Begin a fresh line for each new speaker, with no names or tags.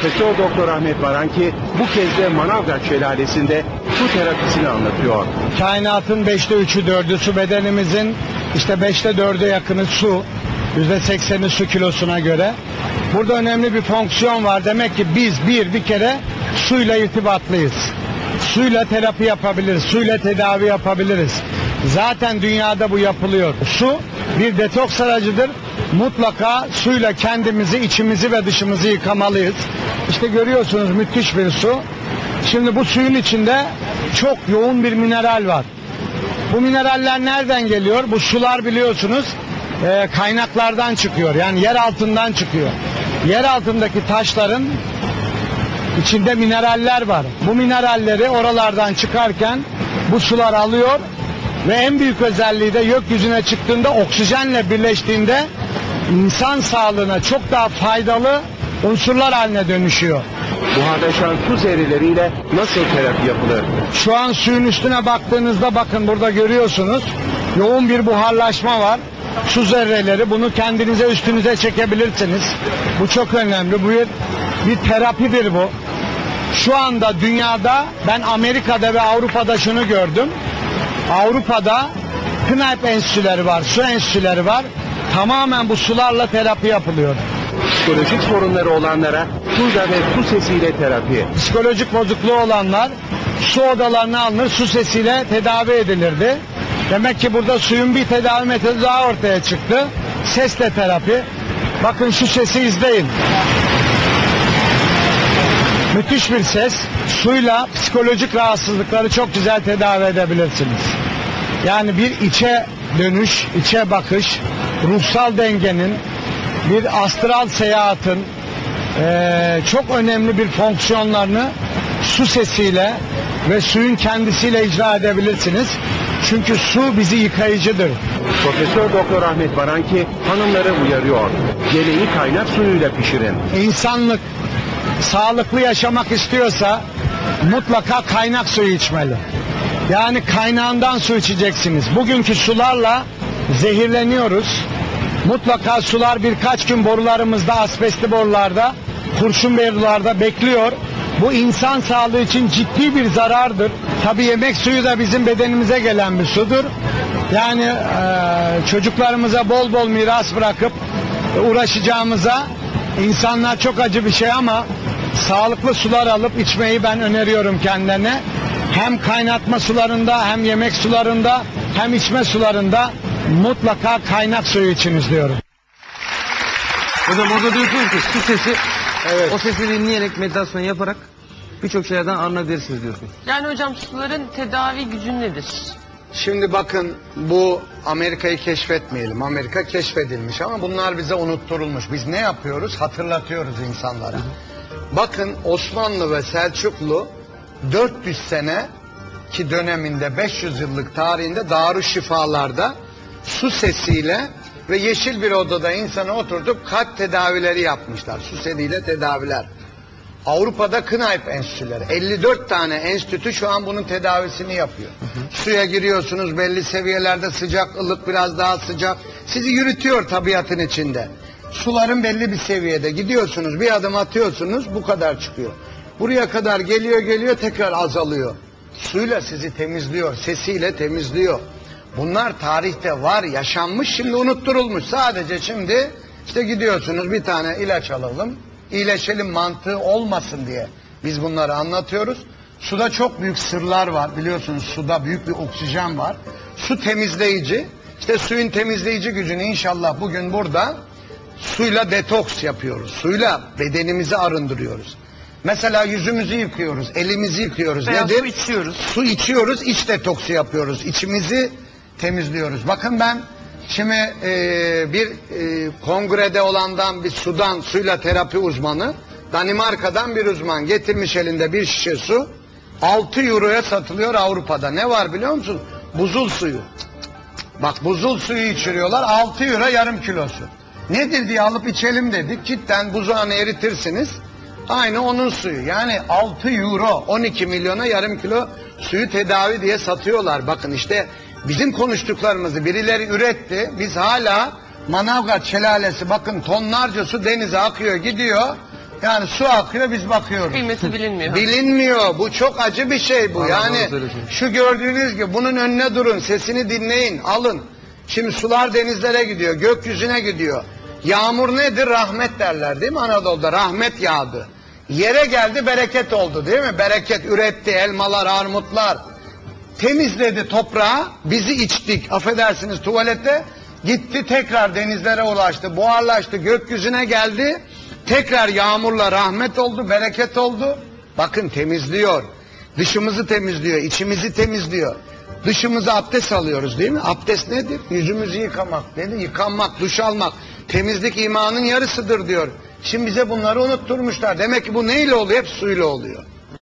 Profesör Doktor Ahmet Baranki bu kez de Manavgat Şelalesi'nde su terapisini anlatıyor.
Kainatın beşte üçü dördü su bedenimizin işte beşte dörde yakını su. Yüzde sekseni su kilosuna göre. Burada önemli bir fonksiyon var. Demek ki biz bir bir kere suyla irtibatlıyız. Suyla terapi yapabiliriz. Suyla tedavi yapabiliriz. Zaten dünyada bu yapılıyor. Su bir detoks aracıdır. Mutlaka suyla kendimizi, içimizi ve dışımızı yıkamalıyız. İşte görüyorsunuz müthiş bir su. Şimdi bu suyun içinde çok yoğun bir mineral var. Bu mineraller nereden geliyor? Bu sular biliyorsunuz e, kaynaklardan çıkıyor. Yani yer altından çıkıyor. Yer altındaki taşların içinde mineraller var. Bu mineralleri oralardan çıkarken bu sular alıyor ve en büyük özelliği de gökyüzüne çıktığında oksijenle birleştiğinde insan sağlığına çok daha faydalı unsurlar haline dönüşüyor.
Buharlaşan su zerreleriyle nasıl terapi yapılır?
Şu an suyun üstüne baktığınızda bakın burada görüyorsunuz. Yoğun bir buharlaşma var. Su zerreleri bunu kendinize üstünüze çekebilirsiniz. Bu çok önemli. Bu bir, bir terapidir bu. Şu anda dünyada ben Amerika'da ve Avrupa'da şunu gördüm. Avrupa'da Kneipp enstitüleri var, su enstitüleri var. Tamamen bu sularla terapi yapılıyor.
Psikolojik sorunları olanlara suyla ve su sesiyle terapi.
psikolojik bozukluğu olanlar su odalarına alınır, su sesiyle tedavi edilirdi. Demek ki burada suyun bir tedavi metodu daha ortaya çıktı. Sesle terapi. Bakın şu sesi izleyin. Müthiş bir ses. Suyla psikolojik rahatsızlıkları çok güzel tedavi edebilirsiniz. Yani bir içe dönüş, içe bakış, ruhsal dengenin, bir astral seyahatin, ee, çok önemli bir fonksiyonlarını su sesiyle ve suyun kendisiyle icra edebilirsiniz. Çünkü su bizi yıkayıcıdır.
Profesör Doktor Ahmet Baranki hanımları uyarıyor. Geleği kaynak suyuyla pişirin.
İnsanlık sağlıklı yaşamak istiyorsa mutlaka kaynak suyu içmeli. Yani kaynağından su içeceksiniz. Bugünkü sularla zehirleniyoruz. Mutlaka sular birkaç gün borularımızda, asbestli borularda, kurşun borularda bekliyor. Bu insan sağlığı için ciddi bir zarardır. Tabii yemek suyu da bizim bedenimize gelen bir sudur. Yani eee, çocuklarımıza bol bol miras bırakıp uğraşacağımıza insanlar çok acı bir şey ama sağlıklı sular alıp içmeyi ben öneriyorum kendilerine. Hem kaynatma sularında hem yemek sularında hem içme sularında mutlaka kaynak suyu içiniz diyorum.
Hocam orada diyorsunuz ki su sesi
Evet.
o sesi dinleyerek meditasyon yaparak birçok şeylerden arınabilirsiniz diyorsunuz.
Yani hocam suların tedavi gücü nedir?
Şimdi bakın bu Amerika'yı keşfetmeyelim. Amerika keşfedilmiş ama bunlar bize unutturulmuş. Biz ne yapıyoruz? Hatırlatıyoruz insanlara. Bakın Osmanlı ve Selçuklu 400 sene ki döneminde 500 yıllık tarihinde Darüşşifalarda su sesiyle ve yeşil bir odada insanı oturtup kalp tedavileri yapmışlar. Su sesiyle tedaviler. Avrupa'da Kneipp enstitüleri. 54 tane enstitü şu an bunun tedavisini yapıyor. Suya giriyorsunuz belli seviyelerde sıcak, ılık biraz daha sıcak. Sizi yürütüyor tabiatın içinde. Suların belli bir seviyede gidiyorsunuz bir adım atıyorsunuz bu kadar çıkıyor. Buraya kadar geliyor geliyor tekrar azalıyor. Suyla sizi temizliyor, sesiyle temizliyor. Bunlar tarihte var, yaşanmış, şimdi unutturulmuş. Sadece şimdi işte gidiyorsunuz bir tane ilaç alalım, iyileşelim mantığı olmasın diye biz bunları anlatıyoruz. Suda çok büyük sırlar var biliyorsunuz suda büyük bir oksijen var. Su temizleyici, işte suyun temizleyici gücünü inşallah bugün burada suyla detoks yapıyoruz. Suyla bedenimizi arındırıyoruz. Mesela yüzümüzü yıkıyoruz, elimizi yıkıyoruz.
Veya
Nedir?
su içiyoruz.
Su içiyoruz, iç detoksu yapıyoruz. İçimizi temizliyoruz. Bakın ben şimdi e, bir e, kongrede olandan bir sudan suyla terapi uzmanı, Danimarka'dan bir uzman getirmiş elinde bir şişe su. 6 euroya satılıyor Avrupa'da. Ne var biliyor musun? Buzul suyu. Bak buzul suyu içiriyorlar 6 euro yarım kilosu. Nedir diye alıp içelim dedik. Cidden buzağını eritirsiniz. Aynı onun suyu. Yani 6 euro 12 milyona yarım kilo suyu tedavi diye satıyorlar. Bakın işte bizim konuştuklarımızı birileri üretti. Biz hala Manavgat şelalesi bakın tonlarca su denize akıyor gidiyor.
Yani su akıyor biz bakıyoruz.
Kıymeti bilinmiyor.
Bilinmiyor. Bu çok acı bir şey bu. Yani şu gördüğünüz gibi bunun önüne durun, sesini dinleyin, alın. Şimdi sular denizlere gidiyor, gökyüzüne gidiyor. Yağmur nedir? Rahmet derler değil mi Anadolu'da? Rahmet yağdı. Yere geldi bereket oldu değil mi? Bereket üretti elmalar, armutlar. Temizledi toprağı, bizi içtik. Affedersiniz tuvalete gitti tekrar denizlere ulaştı, buharlaştı, gökyüzüne geldi. Tekrar yağmurla rahmet oldu, bereket oldu. Bakın temizliyor. Dışımızı temizliyor, içimizi temizliyor. Dışımıza abdest alıyoruz değil mi? Abdest nedir? Yüzümüzü yıkamak dedi. Yıkanmak, duş almak. Temizlik imanın yarısıdır diyor. Şimdi bize bunları unutturmuşlar. Demek ki bu neyle oluyor? Hep suyla oluyor.